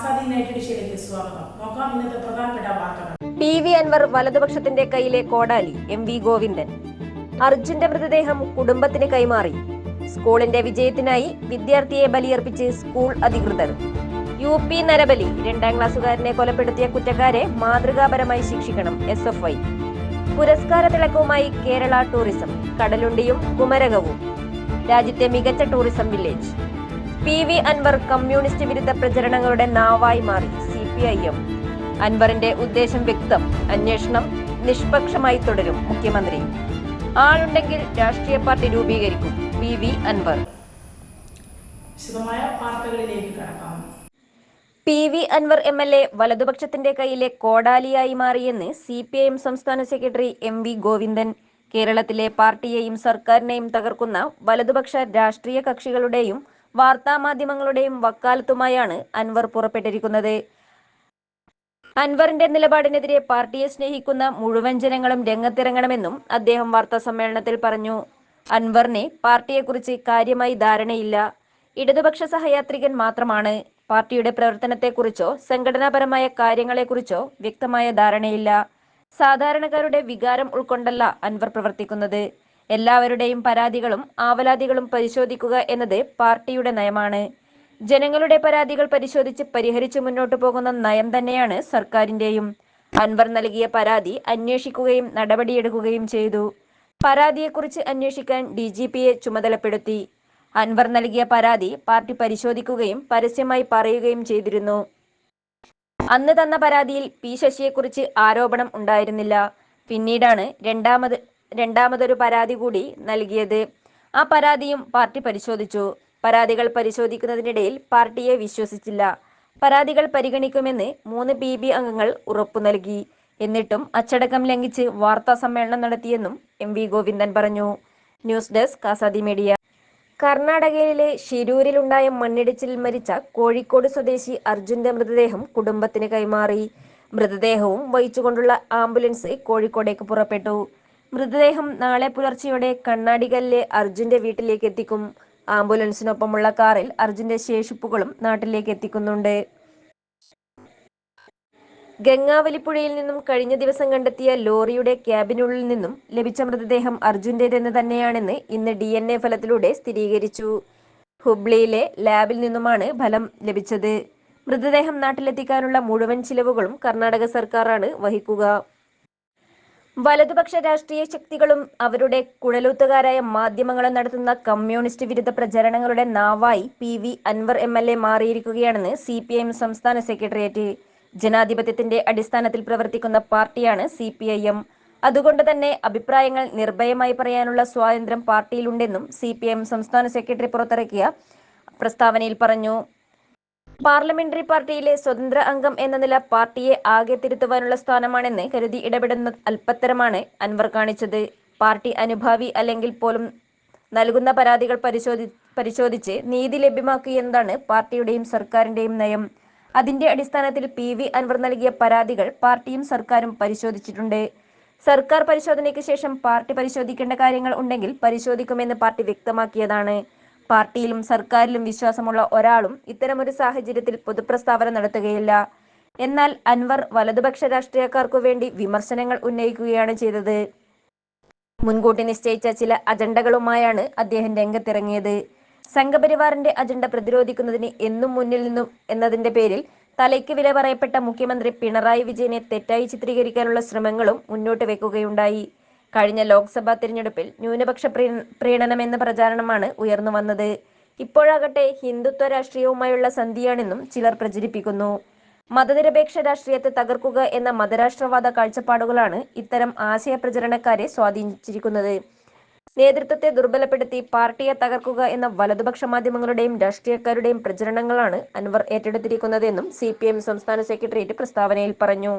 സ്വാഗതം. P V Anwar വലതുപക്ഷത്തിന്റെ കയ്യിലെ കോടാലി എം വി ഗോവിന്ദൻ. അർജുന്റെ മൃതദേഹം കുടുംബത്തിന് കൈമാറി. സ്കൂളിന്റെ വിജയത്തിനായി വിദ്യാർത്ഥിയെ ബലിയർപ്പിച്ച് സ്കൂൾ അധികൃതർ. യു പി നരബലി രണ്ടാം ക്ലാസ്സുകാരനെ കൊലപ്പെടുത്തിയ കുറ്റക്കാരെ മാതൃകാപരമായി ശിക്ഷിക്കണം എസ് എഫ് ഐ. പുരസ്കാര തിളക്കവുമായി കേരള ടൂറിസം കടലുണ്ടിയും കുമരകവും. രാജ്യത്തെ മികച്ച tourism village. P V Anvar communist വിരുദ്ധ പ്രചരണങ്ങളുടെ നാവായി മാറി സി പി ഐ എം. അൻവറിന്റെ ഉദ്ദേശം വ്യക്തം. അന്വേഷണം നിഷ്പക്ഷമായി തുടരും മുഖ്യമന്ത്രി. ആളുണ്ടെങ്കിൽ രാഷ്ട്രീയ പാർട്ടി രൂപീകരിക്കും P V Anvar. P V Anvar M L A വലതുപക്ഷത്തിന്റെ കയ്യിലെ കോടാലിയായി മാറിയെന്ന് സി പി ഐ എം സംസ്ഥാന സെക്രട്ടറി എം വി ഗോവിന്ദൻ. കേരളത്തിലെ പാർട്ടിയെയും സർക്കാരിനെയും തകർക്കുന്ന വലതുപക്ഷ രാഷ്ട്രീയ കക്ഷികളുടെയും വാർത്താമാധ്യമങ്ങളുടെയും വക്കാലത്തുമായാണ് അൻവർ പുറപ്പെട്ടിരിക്കുന്നത്. അൻവറിന്റെ നിലപാടിനെതിരെ പാർട്ടിയെ സ്നേഹിക്കുന്ന മുഴുവൻ ജനങ്ങളും രംഗത്തിറങ്ങണമെന്നും അദ്ദേഹം വാർത്താ സമ്മേളനത്തിൽ പറഞ്ഞു. അൻവറിന് പാർട്ടിയെക്കുറിച്ച് കാര്യമായി ധാരണയില്ല. ഇടതുപക്ഷ സഹയാത്രികൻ മാത്രമാണ്. പാർട്ടിയുടെ പ്രവർത്തനത്തെക്കുറിച്ചോ സംഘടനാപരമായ കാര്യങ്ങളെക്കുറിച്ചോ വ്യക്തമായ ധാരണയില്ല. സാധാരണക്കാരുടെ വികാരം ഉൾക്കൊണ്ടല്ല അൻവർ പ്രവർത്തിക്കുന്നത്. എല്ലാവരുടെയും പരാതികളും ആവലാതികളും പരിശോധിക്കുക എന്നത് പാർട്ടിയുടെ നയമാണ്. ജനങ്ങളുടെ പരാതികൾ പരിശോധിച്ച് പരിഹരിച്ച് മുന്നോട്ടു പോകുന്ന നയം തന്നെയാണ് സർക്കാരിന്റെയും. അൻവർ നൽകിയ പരാതി അന്വേഷിക്കുകയും നടപടിയെടുക്കുകയും ചെയ്തു. പരാതിയെക്കുറിച്ച് അന്വേഷിക്കാൻ ഡി ജി പിയെ ചുമതലപ്പെടുത്തി. അൻവർ നൽകിയ പരാതി പാർട്ടി പരിശോധിക്കുകയും പരസ്യമായി പറയുകയും ചെയ്തിരുന്നു. അന്ന് തന്ന പരാതിയിൽ പി ശശിയെക്കുറിച്ച് ആരോപണം ഉണ്ടായിരുന്നില്ല. പിന്നീടാണ് രണ്ടാമത് രണ്ടാമതൊരു പരാതി കൂടി നൽകിയത്. ആ പരാതിയും പാർട്ടി പരിശോധിച്ചു. പരാതികൾ പരിശോധിക്കുന്നതിനിടയിൽ പാർട്ടിയെ വിശ്വസിച്ചില്ല. പരാതികൾ പരിഗണിക്കുമെന്ന് മൂന്ന് പി ബി അംഗങ്ങൾ ഉറപ്പു നൽകി. എന്നിട്ടും അച്ചടക്കം ലംഘിച്ച് വാർത്താ സമ്മേളനം നടത്തിയെന്നും എം വി ഗോവിന്ദൻ പറഞ്ഞു. News desk Azadi media. കർണാടകയിലെ ഷിരൂരിലുണ്ടായ മണ്ണിടിച്ചിലിൽ മരിച്ച കോഴിക്കോട് സ്വദേശി അർജുന്റെ മൃതദേഹം കുടുംബത്തിന് കൈമാറി. മൃതദേഹവും വഹിച്ചുകൊണ്ടുള്ള ആംബുലൻസ് കോഴിക്കോടേക്ക് പുറപ്പെട്ടു. മൃതദേഹം നാളെ പുലർച്ചെയോടെ കണ്ണാടികല്ലിലെ അർജുന്റെ വീട്ടിലേക്ക് എത്തിക്കും ആംബുലൻസിനൊപ്പമുള്ള കാറിൽ അർജുന്റെ ശേഷിപ്പുകളും നാട്ടിലേക്ക് എത്തിക്കുന്നുണ്ട് ഗംഗാവലിപ്പുഴയിൽ നിന്നും കഴിഞ്ഞ ദിവസം കണ്ടെത്തിയ ലോറിയുടെ ക്യാബിനുള്ളിൽ നിന്നും ലഭിച്ച മൃതദേഹം അർജുന്റേതെന്ന് തന്നെയാണെന്ന് ഇന്ന് ഡി എൻ എ ഫലത്തിലൂടെ സ്ഥിരീകരിച്ചു. ഹുബ്ലിയിലെ ലാബിൽ നിന്നുമാണ് ഫലം ലഭിച്ചത്. മൃതദേഹം നാട്ടിലെത്തിക്കാനുള്ള മുഴുവൻ ചിലവുകളും കർണാടക സർക്കാരാണ് വഹിക്കുക. വലതുപക്ഷ രാഷ്ട്രീയ ശക്തികളും അവരുടെ കുഴലൂത്തുകാരായ മാധ്യമങ്ങളും നടത്തുന്ന കമ്മ്യൂണിസ്റ്റ് വിരുദ്ധ പ്രചരണങ്ങളുടെ നാവായി P V Anvar M L A മാറിയിരിക്കുകയാണെന്ന് C P I M സംസ്ഥാന സെക്രട്ടേറിയറ്റ് ജനാധിപത്യത്തിന്റെ അടിസ്ഥാനത്തിൽ പ്രവർത്തിക്കുന്ന പാർട്ടിയാണ് സി പി ഐ എം. അതുകൊണ്ട് തന്നെ അഭിപ്രായങ്ങൾ നിർഭയമായി പറയാനുള്ള സ്വാതന്ത്ര്യം പാർട്ടിയിലുണ്ടെന്നും സി പി ഐ എം സംസ്ഥാന സെക്രട്ടറി പുറത്തിറക്കിയ പ്രസ്താവനയിൽ പറഞ്ഞു. പാർലമെന്ററി പാർട്ടിയിലെ സ്വതന്ത്ര അംഗം എന്ന നില പാർട്ടിയെ ആകെ തിരുത്തുവാനുള്ള സ്ഥാനമാണെന്ന് കരുതി ഇടപെടുന്ന അല്പത്തരമാണ് അൻവർ കാണിച്ചത്. പാർട്ടി അനുഭാവി അല്ലെങ്കിൽ പോലും നൽകുന്ന പരാതികൾ പരിശോധി പരിശോധിച്ച് നീതി ലഭ്യമാക്കുകയെന്നതാണ് പാർട്ടിയുടെയും സർക്കാരിന്റെയും നയം. അതിന്റെ അടിസ്ഥാനത്തിൽ പി വി അൻവർ നൽകിയ പരാതികൾ പാർട്ടിയും സർക്കാരും പരിശോധിച്ചിട്ടുണ്ട്. സർക്കാർ പരിശോധനയ്ക്ക് ശേഷം പാർട്ടി പരിശോധിക്കേണ്ട കാര്യങ്ങൾ ഉണ്ടെങ്കിൽ പരിശോധിക്കുമെന്ന് പാർട്ടി വ്യക്തമാക്കിയതാണ്. പാർട്ടിയിലും സർക്കാരിലും വിശ്വാസമുള്ള ഒരാളും ഇത്തരമൊരു സാഹചര്യത്തിൽ പൊതുപ്രസ്താവന നടത്തുകയില്ല. എന്നാൽ അൻവർ വലതുപക്ഷ രാഷ്ട്രീയക്കാർക്കു വേണ്ടി വിമർശനങ്ങൾ ഉന്നയിക്കുകയാണ് ചെയ്തത്. മുൻകൂട്ടി നിശ്ചയിച്ച ചില അജണ്ടകളുമായാണ് അദ്ദേഹം രംഗത്തിറങ്ങിയത്. സംഘപരിവാറിന്റെ അജണ്ട പ്രതിരോധിക്കുന്നതിന് എന്നും മുന്നിൽ നിന്നും എന്നതിന്റെ പേരിൽ തലയ്ക്ക് വില പറയപ്പെട്ട മുഖ്യമന്ത്രി പിണറായി വിജയനെ തെറ്റായി ചിത്രീകരിക്കാനുള്ള ശ്രമങ്ങളും മുന്നോട്ട് വെക്കുകയുണ്ടായി. കഴിഞ്ഞ ലോക്സഭാ തിരഞ്ഞെടുപ്പിൽ ന്യൂനപക്ഷ പ്രീ- പ്രീണനമെന്ന പ്രചാരണമാണ് ഉയർന്നു വന്നത്. ഇപ്പോഴാകട്ടെ ഹിന്ദുത്വ രാഷ്ട്രീയവുമായുള്ള സന്ധിയാണെന്നും ചിലർ പ്രചരിപ്പിക്കുന്നു. മതനിരപേക്ഷ രാഷ്ട്രീയത്തെ തകർക്കുക എന്ന മതരാഷ്ട്രവാദ കാഴ്ചപ്പാടുകളാണ് ഇത്തരം ആശയ പ്രചരണക്കാരെ സ്വാധീനിച്ചിരിക്കുന്നത്. നേതൃത്വത്തെ ദുർബലപ്പെടുത്തി പാർട്ടിയെ തകർക്കുക എന്ന വലതുപക്ഷ മാധ്യമങ്ങളുടെയും രാഷ്ട്രീയക്കാരുടെയും പ്രചരണങ്ങളാണ് അൻവർ ഏറ്റെടുത്തിരിക്കുന്നതെന്നും സി പി എം സംസ്ഥാന സെക്രട്ടേറിയറ്റ് പ്രസ്താവനയിൽ പറഞ്ഞു.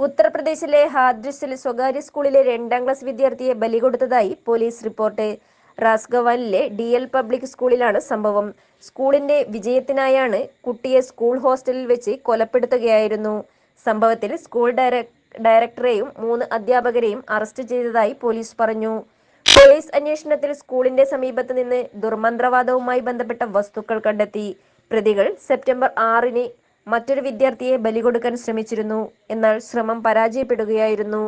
ഉത്തർപ്രദേശിലെ ഹാദ്രിസിൽ സ്വകാര്യ സ്കൂളിലെ രണ്ടാം ക്ലാസ് വിദ്യാർത്ഥിയെ ബലി കൊടുത്തതായി പോലീസ് റിപ്പോർട്ട്. റാസ്ഗവാനിലെ ഡി എൽ പബ്ലിക് സ്കൂളിലാണ് സംഭവം. സ്കൂളിന്റെ വിജയത്തിനായാണ് കുട്ടിയെ സ്കൂൾ ഹോസ്റ്റലിൽ വെച്ച് കൊലപ്പെടുത്തുകയായിരുന്നു. സംഭവത്തിൽ സ്കൂൾ ഡയറ- ഡയറക്ടറെയും മൂന്ന് അധ്യാപകരെയും അറസ്റ്റ് ചെയ്തതായി പോലീസ് പറഞ്ഞു. പോലീസ് അന്വേഷണത്തിൽ സ്കൂളിന്റെ സമീപത്ത് നിന്ന് ദുർമന്ത്രവാദവുമായി ബന്ധപ്പെട്ട വസ്തുക്കൾ കണ്ടെത്തി. പ്രതികൾ സെപ്റ്റംബർ ആറിന് മറ്റൊരു വിദ്യാർത്ഥിയെ ബലികൊടുക്കാൻ ശ്രമിച്ചിരുന്നു. എന്നാൽ ശ്രമം പരാജയപ്പെടുകയായിരുന്നു.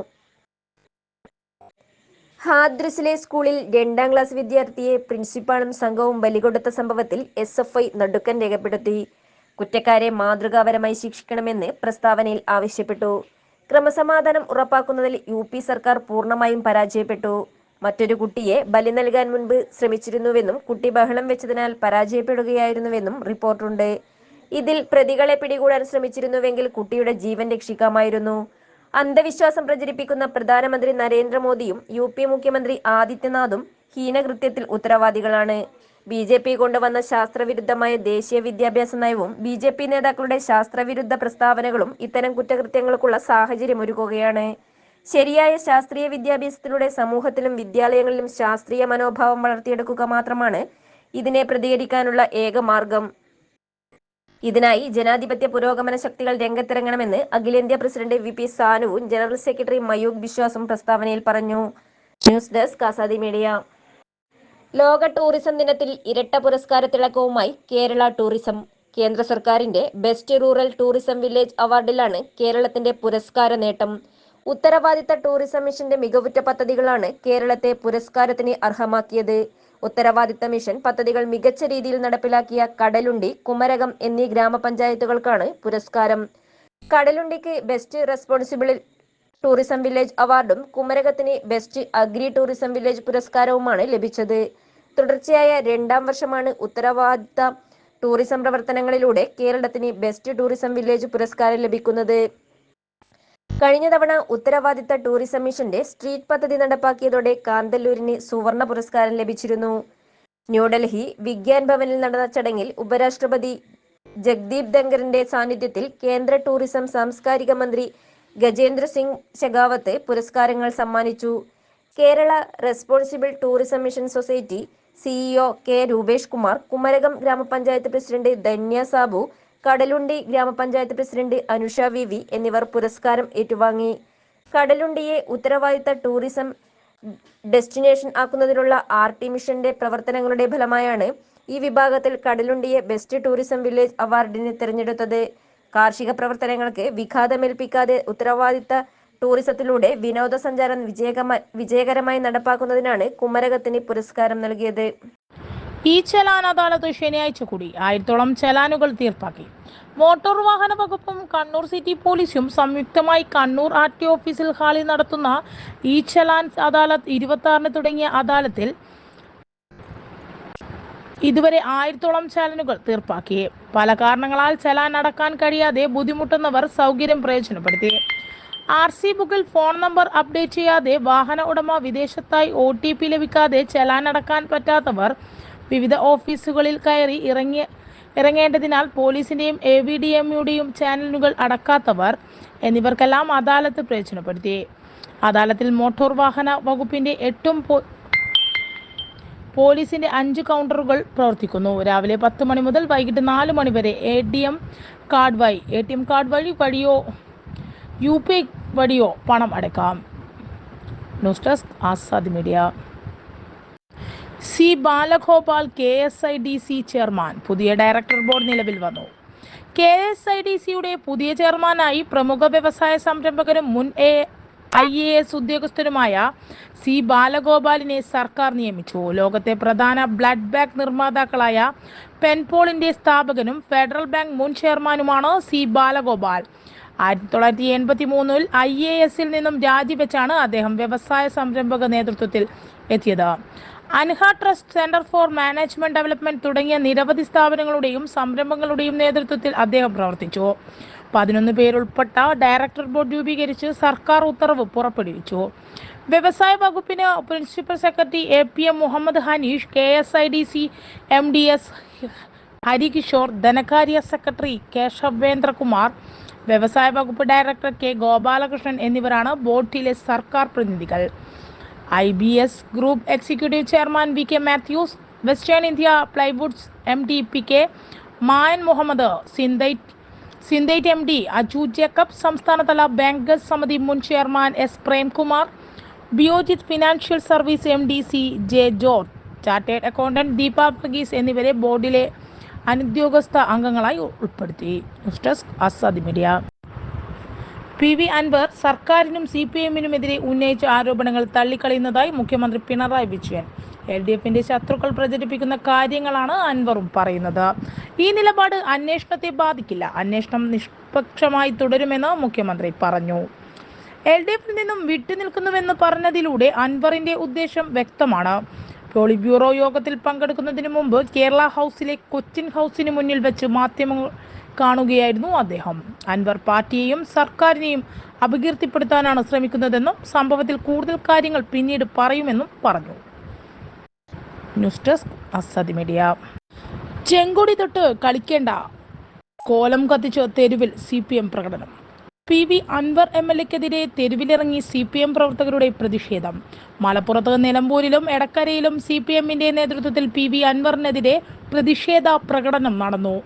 ഹാദ്രസിലെ സ്കൂളിൽ രണ്ടാം ക്ലാസ് വിദ്യാർത്ഥിയെ പ്രിൻസിപ്പാളും സംഘവും ബലികൊടുത്ത സംഭവത്തിൽ എസ് എഫ് ഐ നടുക്കൻ രേഖപ്പെടുത്തി. കുറ്റക്കാരെ മാതൃകാപരമായി ശിക്ഷിക്കണമെന്ന് പ്രസ്താവനയിൽ ആവശ്യപ്പെട്ടു. ക്രമസമാധാനം ഉറപ്പാക്കുന്നതിൽ യു പി സർക്കാർ പൂർണമായും പരാജയപ്പെട്ടു. മറ്റൊരു കുട്ടിയെ ബലി നൽകാൻ മുൻപ് ശ്രമിച്ചിരുന്നുവെന്നും കുട്ടി ബഹളം വെച്ചതിനാൽ പരാജയപ്പെടുകയായിരുന്നുവെന്നും റിപ്പോർട്ടുണ്ട്. ഇതിൽ പ്രതികളെ പിടികൂടാൻ ശ്രമിച്ചിരുന്നുവെങ്കിൽ കുട്ടിയുടെ ജീവൻ രക്ഷിക്കാമായിരുന്നു. അന്ധവിശ്വാസം പ്രചരിപ്പിക്കുന്ന പ്രധാനമന്ത്രി നരേന്ദ്രമോദിയും യു പി മുഖ്യമന്ത്രി ആദിത്യനാഥും ഹീനകൃത്യത്തിൽ ഉത്തരവാദികളാണ്. ബി ജെ പി കൊണ്ടുവന്ന ശാസ്ത്രവിരുദ്ധമായ ദേശീയ വിദ്യാഭ്യാസ നയവും ബി ജെ പി നേതാക്കളുടെ ശാസ്ത്രവിരുദ്ധ പ്രസ്താവനകളും ഇത്തരം കുറ്റകൃത്യങ്ങൾക്കുള്ള സാഹചര്യം ഒരുക്കുകയാണ്. ശരിയായ ശാസ്ത്രീയ വിദ്യാഭ്യാസത്തിലൂടെ സമൂഹത്തിലും വിദ്യാലയങ്ങളിലും ശാസ്ത്രീയ മനോഭാവം വളർത്തിയെടുക്കുക മാത്രമാണ് ഇതിനെ പ്രതികരിക്കാനുള്ള ഏക മാർഗം. ഇതിനായി ജനാധിപത്യ പുരോഗമന ശക്തികൾ രംഗത്തിറങ്ങണമെന്ന് അഖിലേന്ത്യാ പ്രസിഡന്റ് വി പി സാനുവും ജനറൽ സെക്രട്ടറി മയൂഖ് ബിശ്വാസും പ്രസ്താവനയിൽ പറഞ്ഞു. News desk Azadi media. ലോക ടൂറിസം ദിനത്തിൽ ഇരട്ട പുരസ്കാര തിളക്കവുമായി കേരള ടൂറിസം. കേന്ദ്ര സർക്കാരിന്റെ ബെസ്റ്റ് റൂറൽ ടൂറിസം വില്ലേജ് അവാർഡിലാണ് കേരളത്തിന്റെ പുരസ്കാര നേട്ടം. ഉത്തരവാദിത്ത ടൂറിസം മിഷന്റെ മികവുറ്റ പദ്ധതികളാണ് കേരളത്തെ പുരസ്കാരത്തിന് അർഹമാക്കിയത്. ഉത്തരവാദിത്ത മിഷൻ പദ്ധതികൾ മികച്ച രീതിയിൽ നടപ്പിലാക്കിയ കടലുണ്ടി കുമരകം എന്നീ ഗ്രാമപഞ്ചായത്തുകൾക്കാണ് പുരസ്കാരം. കടലുണ്ടിക്ക് ബെസ്റ്റ് റെസ്പോൺസിബിൾ ടൂറിസം വില്ലേജ് അവാർഡും കുമരകത്തിന് ബെസ്റ്റ് അഗ്രി ടൂറിസം വില്ലേജ് പുരസ്കാരവുമാണ് ലഭിച്ചത്. തുടർച്ചയായ രണ്ടാം വർഷമാണ് ഉത്തരവാദിത്ത ടൂറിസം പ്രവർത്തനങ്ങളിലൂടെ കേരളത്തിന് ബെസ്റ്റ് ടൂറിസം വില്ലേജ് പുരസ്കാരം ലഭിക്കുന്നത്. കഴിഞ്ഞ തവണ ഉത്തരവാദിത്ത ടൂറിസം മിഷന്റെ സ്ട്രീറ്റ് പദ്ധതി നടപ്പാക്കിയതോടെ കാന്തല്ലൂരിന് സുവർണ പുരസ്കാരം ലഭിച്ചിരുന്നു. ന്യൂഡൽഹി വിഗ്യാൻ ഭവനിൽ നടന്ന ചടങ്ങിൽ ഉപരാഷ്ട്രപതി ജഗ്ദീപ് ധങ്കറിന്റെ സാന്നിധ്യത്തിൽ കേന്ദ്ര ടൂറിസം സാംസ്കാരിക മന്ത്രി ഗജേന്ദ്ര സിംഗ് ശെഖാവത്ത് പുരസ്കാരങ്ങൾ സമ്മാനിച്ചു. Kerala responsible tourism mission society CEO K Rupesh Kumar Kumarakom ഗ്രാമപഞ്ചായത്ത് പ്രസിഡന്റ് ധന്യ സാബു കടലുണ്ടി ഗ്രാമപഞ്ചായത്ത് പ്രസിഡന്റ് അനുഷ വി വി എന്നിവർ പുരസ്കാരം ഏറ്റുവാങ്ങി. കടലുണ്ടിയെ ഉത്തരവാദിത്ത ടൂറിസം ഡെസ്റ്റിനേഷൻ ആക്കുന്നതിനുള്ള ആർ ടി മിഷന്റെ പ്രവർത്തനങ്ങളുടെ ഫലമായാണ് ഈ വിഭാഗത്തിൽ കടലുണ്ടിയെ ബെസ്റ്റ് ടൂറിസം വില്ലേജ് അവാർഡിന് തിരഞ്ഞെടുത്തത്. കാർഷിക പ്രവർത്തനങ്ങൾക്ക് വിഘാതമേൽപ്പിക്കാതെ ഉത്തരവാദിത്ത ടൂറിസത്തിലൂടെ വിനോദസഞ്ചാരം വിജയകമായി വിജയകരമായി നടപ്പാക്കുന്നതിനാണ് കുമരകത്തിന് പുരസ്കാരം നൽകിയത്. ഈ ചലാൻ അദാലത്ത് ശനിയാഴ്ച കൂടി ആയിരത്തോളം ചലാനുകൾ തീർപ്പാക്കി. മോട്ടോർ വാഹന വകുപ്പും കണ്ണൂർ സിറ്റി പോലീസും സംയുക്തമായി കണ്ണൂർ ആർ ടി ഓഫീസിൽ ഹാളിൽ നടത്തുന്ന ഈ ചലാൻ അദാലത്ത് ഇരുപത്തി ആറിന് തുടങ്ങിയ അദാലത്തിൽ ഇതുവരെ ആയിരത്തോളം ചലനുകൾ തീർപ്പാക്കി. പല കാരണങ്ങളാൽ ചലാൻ അടക്കാൻ കഴിയാതെ ബുദ്ധിമുട്ടുന്നവർ സൗകര്യം പ്രയോജനപ്പെടുത്തി. ആർ സി ബുക്കിൽ ഫോൺ നമ്പർ അപ്ഡേറ്റ് ചെയ്യാതെ വാഹന ഉടമ വിദേശത്തായി ഒ ടി പി ലഭിക്കാതെ ചലാൻ അടക്കാൻ പറ്റാത്തവർ വിവിധ ഓഫീസുകളിൽ കയറി ഇറങ്ങിയ ഇറങ്ങേണ്ടതിനാൽ പോലീസിന്റെയും എ വി ഡി എമ്മുടെയും ചാനലുകൾ അടക്കാത്തവർ എന്നിവർക്കെല്ലാം അദാലത്ത് പ്രയോജനപ്പെടുത്തി. അദാലത്തിൽ മോട്ടോർ വാഹന വകുപ്പിന്റെ എട്ടും പോലീസിന്റെ അഞ്ച് കൗണ്ടറുകൾ പ്രവർത്തിക്കുന്നു. രാവിലെ പത്ത് മണി മുതൽ വൈകിട്ട് നാല് മണി വരെ എ ടി എം കാർഡ് വഴി എ ടി എം കാർഡ് വഴി വഴിയോ യു പി ഐ വഴിയോ പണം അടക്കാം news desk Azad media. C Balagopal K S I D C chairman. പുതിയ ഡയറക്ടർ ബോർഡ് നിലവിൽ വന്നു. കെ എസ് ഐ ഡി സിയുടെ പുതിയ ചെയർമാനായി പ്രമുഖ വ്യവസായ സംരംഭകനും മുൻ എ ഐ എ എസ് ഉദ്യോഗസ്ഥനുമായ സി ബാലഗോപാലിനെ സർക്കാർ നിയമിച്ചു. ലോകത്തെ പ്രധാന ബ്ലഡ് ബാങ്ക് നിർമ്മാതാക്കളായ പെൻപോളിന്റെ സ്ഥാപകനും ഫെഡറൽ ബാങ്ക് മുൻ ചെയർമാനുമാണ് സി ബാലഗോപാൽ. ആയിരത്തി തൊള്ളായിരത്തി എൺപത്തി മൂന്നിൽ ഐ എ എസിൽ നിന്നും രാജിവെച്ചാണ് അദ്ദേഹം വ്യവസായ സംരംഭക നേതൃത്വത്തിൽ എത്തിയത്. Anha trust centre for management development തുടങ്ങിയ നിരവധി സ്ഥാപനങ്ങളുടെയും സംരംഭങ്ങളുടെയും നേതൃത്വത്തിൽ അദ്ദേഹം പ്രവർത്തിച്ചു. പതിനൊന്ന് പേരുൾപ്പെട്ട ഡയറക്ടർ ബോർഡ് രൂപീകരിച്ച് സർക്കാർ ഉത്തരവ് പുറപ്പെടുവിച്ചു. വ്യവസായ വകുപ്പിന് principal secretary A P M Muhammad Hanish K S I D C M D S Harikishore ധനകാര്യ സെക്രട്ടറി കേശവേന്ദ്രകുമാർ വ്യവസായ വകുപ്പ് ഡയറക്ടർ കെ ഗോപാലകൃഷ്ണൻ എന്നിവരാണ് ബോർഡിലെ സർക്കാർ പ്രതിനിധികൾ. I B S group executive chairman V K Mathews western India plywoods M D P K Mayan Muhammad Synthite Synthite M D Aju Jacob സംസ്ഥാനതല bankers സമിതി മുൻ chairman S Premkumar Geojit financial service M D C J George chartered accountant Deepa Varghese എന്നിവരെ ബോർഡിലെ അനുദ്യോഗസ്ഥ അംഗങ്ങളായി ഉൾപ്പെടുത്തി. News desk Azadi media. P V Anvar സർക്കാരിനും C P എമ്മിനുമെതിരെ ഉന്നയിച്ച ആരോപണങ്ങൾ തള്ളിക്കളയുന്നതായി മുഖ്യമന്ത്രി പിണറായി വിജയൻ. എൽ ഡി എഫിന്റെ ശത്രുക്കൾ പ്രചരിപ്പിക്കുന്ന കാര്യങ്ങളാണ് അൻവറും പറയുന്നത്. ഈ നിലപാട് അന്വേഷണത്തെ ബാധിക്കില്ല. അന്വേഷണം നിഷ്പക്ഷമായി തുടരുമെന്ന് മുഖ്യമന്ത്രി പറഞ്ഞു. എൽ ഡി എഫിൽ നിന്നും വിട്ടുനിൽക്കുന്നുവെന്ന് പറഞ്ഞതിലൂടെ അൻവറിന്റെ ഉദ്ദേശം വ്യക്തമാണ്. പോളിറ്റ് ബ്യൂറോ യോഗത്തിൽ പങ്കെടുക്കുന്നതിന് മുമ്പ് കേരള ഹൗസിലെ കൊച്ചിൻ ഹൗസിന് മുന്നിൽ വെച്ച് മാധ്യമങ്ങൾ കാണുകയായിരുന്നു അദ്ദേഹം. അൻവർ പാർട്ടിയെയും സർക്കാരിനെയും അപകീർത്തിപ്പെടുത്താനാണ് ശ്രമിക്കുന്നതെന്നും സംഭവത്തിൽ കൂടുതൽ കാര്യങ്ങൾ പിന്നീട് പറയുമെന്നും പറഞ്ഞു. News desk Asad media. ചെങ്കൊടി തൊട്ട് കളിക്കേണ്ട കോലം കത്തിച്ച് തെരുവിൽ സി പി എം പ്രകടനം. P V Anvar M L എക്കെതിരെ തെരുവിലിറങ്ങി സി പി എം പ്രവർത്തകരുടെ പ്രതിഷേധം. മലപ്പുറത്ത് നിലമ്പൂരിലും എടക്കരയിലും സി പി എമ്മിന്റെ നേതൃത്വത്തിൽ പി വി അൻവറിനെതിരെ പ്രതിഷേധ പ്രകടനം നടന്നു.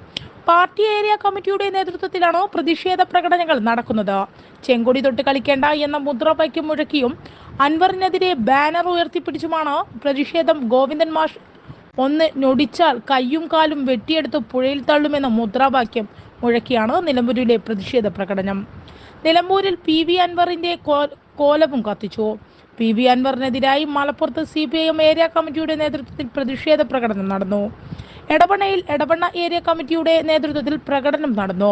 പാർട്ടി ഏരിയ കമ്മിറ്റിയുടെ നേതൃത്വത്തിലാണോ പ്രതിഷേധ പ്രകടനങ്ങൾ നടക്കുന്നത്? ചെങ്കൊടി തൊട്ട് കളിക്കേണ്ട എന്ന മുദ്രാവാക്യം മുഴക്കിയും അൻവറിനെതിരെ ബാനർ ഉയർത്തിപ്പിടിച്ചുമാണ് പ്രതിഷേധം ഗോവിന്ദൻ മാഷ് ഒന്ന് ഞൊടിച്ചാൽ കയ്യും കാലും വെട്ടിയെടുത്ത് പുഴയിൽ തള്ളുമെന്ന മുദ്രാവാക്യം മുഴക്കിയാണ് നിലമ്പൂരിലെ പ്രതിഷേധ പ്രകടനം. നിലമ്പൂരിൽ പി വി അൻവറിന്റെ കോലവും കത്തിച്ചു. പി വി അൻവറിനെതിരായി മലപ്പുറത്ത് C P I M area കമ്മിറ്റിയുടെ നേതൃത്വത്തിൽ പ്രതിഷേധ പ്രകടനം നടന്നു. എടവണയിൽ എടവണ്ണ ഏരിയ കമ്മിറ്റിയുടെ നേതൃത്വത്തിൽ പ്രകടനം നടന്നു.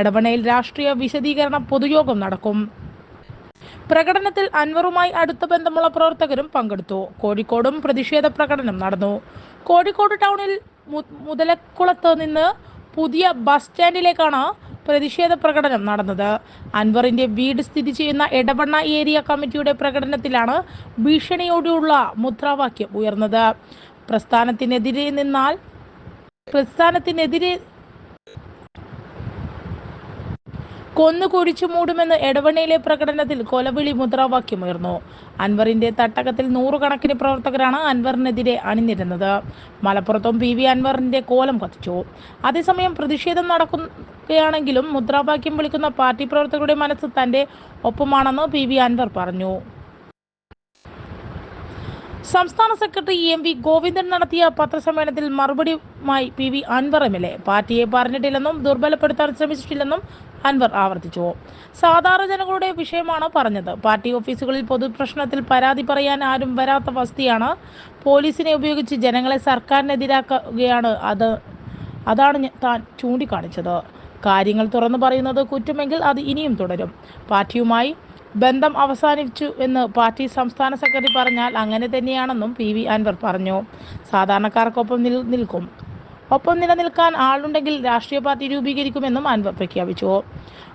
എടവണയിൽ രാഷ്ട്രീയ വിശദീകരണ പൊതുയോഗം നടക്കും. പ്രകടനത്തിൽ അൻവറുമായി അടുത്ത ബന്ധമുള്ള പ്രവർത്തകരും പങ്കെടുത്തു. കോഴിക്കോടും പ്രതിഷേധ പ്രകടനം നടന്നു. കോഴിക്കോട് ടൗണിൽ മുതലക്കുളത്ത് നിന്ന് പുതിയ ബസ് സ്റ്റാൻഡിലേക്കാണ് പ്രതിഷേധ പ്രകടനം നടന്നത്. അൻവറിന്റെ വീട് സ്ഥിതി ചെയ്യുന്ന എടവണ്ണ ഏരിയ കമ്മിറ്റിയുടെ പ്രകടനത്തിലാണ് ഭീഷണിയോടെയുള്ള മുദ്രാവാക്യം ഉയർന്നത്. പ്രസ്ഥാനത്തിനെതിരെ നിന്നാൽ പ്രസ്ഥാനത്തിനെതിരെ കൊന്നു കുഴിച്ചു മൂടുമെന്ന് എടവണ്ണയിലെ പ്രകടനത്തിൽ കൊലവിളി മുദ്രാവാക്യമുയർന്നു. അൻവറിന്റെ തട്ടകത്തിൽ നൂറുകണക്കിന് പ്രവർത്തകരാണ് അൻവറിനെതിരെ അണിനിരുന്നത്. മലപ്പുറത്തും പി വി അൻവറിന്റെ കോലം കത്തിച്ചു. അതേസമയം പ്രതിഷേധം നടക്കുകയാണെങ്കിലും മുദ്രാവാക്യം വിളിക്കുന്ന പാർട്ടി പ്രവർത്തകരുടെ മനസ്സ് തന്റെ ഒപ്പമാണെന്ന് പി വി അൻവർ പറഞ്ഞു. സംസ്ഥാന സെക്രട്ടറി എം വി ഗോവിന്ദൻ നടത്തിയ പത്രസമ്മേളനത്തിൽ മറുപടിയുമായി P V Anvar M L A. പാർട്ടിയെ പറഞ്ഞിട്ടില്ലെന്നും ദുർബലപ്പെടുത്താൻ ശ്രമിച്ചിട്ടില്ലെന്നും അൻവർ ആവർത്തിച്ചു. സാധാരണ ജനങ്ങളുടെ വിഷയമാണ് പറഞ്ഞത്. പാർട്ടി ഓഫീസുകളിൽ പൊതുപ്രശ്നത്തിൽ പരാതി പറയാൻ ആരും വരാത്ത വസ്തിയാണ് പോലീസിനെ ഉപയോഗിച്ച് ജനങ്ങളെ സർക്കാരിനെതിരാക്കുകയാണ് അത് അതാണ് താൻ ചൂണ്ടിക്കാണിച്ചത്. കാര്യങ്ങൾ തുറന്നു പറയുന്നത് കുറ്റമെങ്കിൽ അത് ഇനിയും തുടരും. പാർട്ടിയുമായി ബന്ധം അവസാനിച്ചു എന്ന് പാർട്ടി സംസ്ഥാന സെക്രട്ടറി പറഞ്ഞാൽ അങ്ങനെ തന്നെയാണെന്നും പി വി അൻവർ പറഞ്ഞു. സാധാരണക്കാർക്കൊപ്പം നിൽ നിൽക്കും. ഒപ്പം നിലനിൽക്കാൻ ആളുണ്ടെങ്കിൽ രാഷ്ട്രീയ പാർട്ടി രൂപീകരിക്കുമെന്നും അൻവർ പ്രഖ്യാപിച്ചു.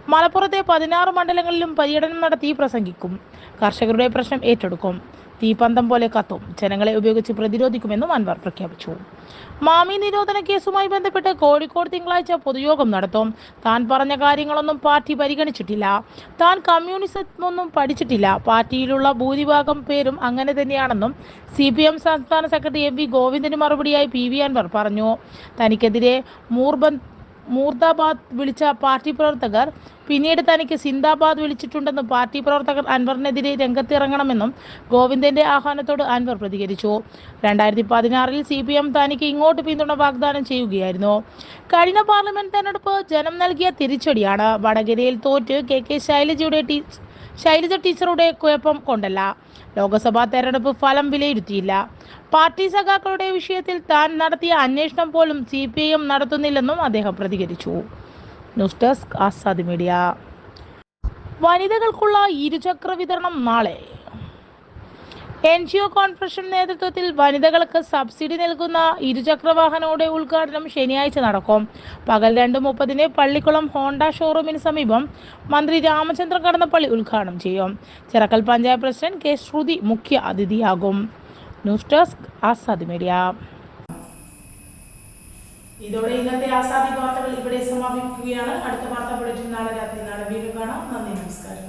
മലപ്പുറത്തെ പതിനാറ് മണ്ഡലങ്ങളിലും പര്യടനം നടത്തി പ്രസംഗിക്കും. കർഷകരുടെ പ്രശ്നം ഏറ്റെടുക്കും. തീപന്തം പോലെ കത്തും. ജനങ്ങളെ ഉപയോഗിച്ച് പ്രതിരോധിക്കുമെന്നും അൻവർ പ്രഖ്യാപിച്ചു. മാമി നിരോധന കേസുമായി ബന്ധപ്പെട്ട് കോഴിക്കോട് തിങ്കളാഴ്ച പൊതുയോഗം നടത്തും. താൻ പറഞ്ഞ കാര്യങ്ങളൊന്നും പാർട്ടി പരിഗണിച്ചിട്ടില്ല. താൻ കമ്മ്യൂണിസം ഒന്നും പഠിച്ചിട്ടില്ല. പാർട്ടിയിലുള്ള ഭൂരിഭാഗം പേരും അങ്ങനെ തന്നെയാണെന്നും സി പി എം സംസ്ഥാന സെക്രട്ടറി എം വി ഗോവിന്ദന് മറുപടിയായി പി വി അൻവർ പറഞ്ഞു. തനിക്കെതിരെ മൂർബൻ മൂർദാബാദ് വിളിച്ച പാർട്ടി പ്രവർത്തകർ പിന്നീട് തനിക്ക് സിന്ദാബാദ് വിളിച്ചിട്ടുണ്ടെന്നും പാർട്ടി പ്രവർത്തകർ അൻവറിനെതിരെ രംഗത്തിറങ്ങണമെന്നും ഗോവിന്ദന്റെ ആഹ്വാനത്തോട് അൻവർ പ്രതികരിച്ചു. രണ്ടായിരത്തി പതിനാറിൽ സി പി എം തനിക്ക് ഇങ്ങോട്ട് പിന്തുണ വാഗ്ദാനം ചെയ്യുകയായിരുന്നു. കഴിഞ്ഞ പാർലമെന്റ് തെരഞ്ഞെടുപ്പ് ജനം നൽകിയ തിരിച്ചടിയാണ്. വടകരയിൽ തോറ്റ് കെ കെ ശൈലജയുടെ ശൈലജ ടീച്ചറുടെ കുഴപ്പം കൊണ്ടല്ല. ലോക്സഭാ തെരഞ്ഞെടുപ്പ് ഫലം വിലയിരുത്തിയില്ല. പാർട്ടി സഖാക്കളുടെ വിഷയത്തിൽ താൻ നടത്തിയ അന്വേഷണം പോലും സി പി ഐ എം നടത്തുന്നില്ലെന്നും അദ്ദേഹം പ്രതികരിച്ചു. News desk Azad media. വനിതകൾക്കുള്ള ഇരുചക്ര വിതരണം നാളെ. എൻ ജി ഒ കോൺഫറൻഷൻ നേതൃത്വത്തിൽ വനിതകൾക്ക് സബ്സിഡി നൽകുന്ന ഇരുചക്ര വാഹനങ്ങളുടെ ഉദ്ഘാടനം ശനിയാഴ്ച നടക്കും. പകൽ രണ്ട് മുപ്പതിന് പള്ളിക്കുളം ഹോണ്ട ഷോറൂമിന് സമീപം മന്ത്രി രാമചന്ദ്രൻ കടന്നപ്പള്ളി ഉദ്ഘാടനം ചെയ്യും. ചിറക്കൽ പഞ്ചായത്ത് പ്രസിഡന്റ് കെ ശ്രുതി മുഖ്യ അതിഥിയാകും ന്യൂസ് ഡെസ്ക് ആസാദ് മീഡിയ. ഇതോടെ ഇന്നത്തെ ആസാദി വാർത്തകൾ ഇവിടെ സമാപിക്കുകയാണ്. അടുത്ത വാർത്ത ബുള്ളറ്റിൻ നാളെ രാത്രി നാളെ വീണ്ടും കാണാം. നന്ദി നമസ്കാരം.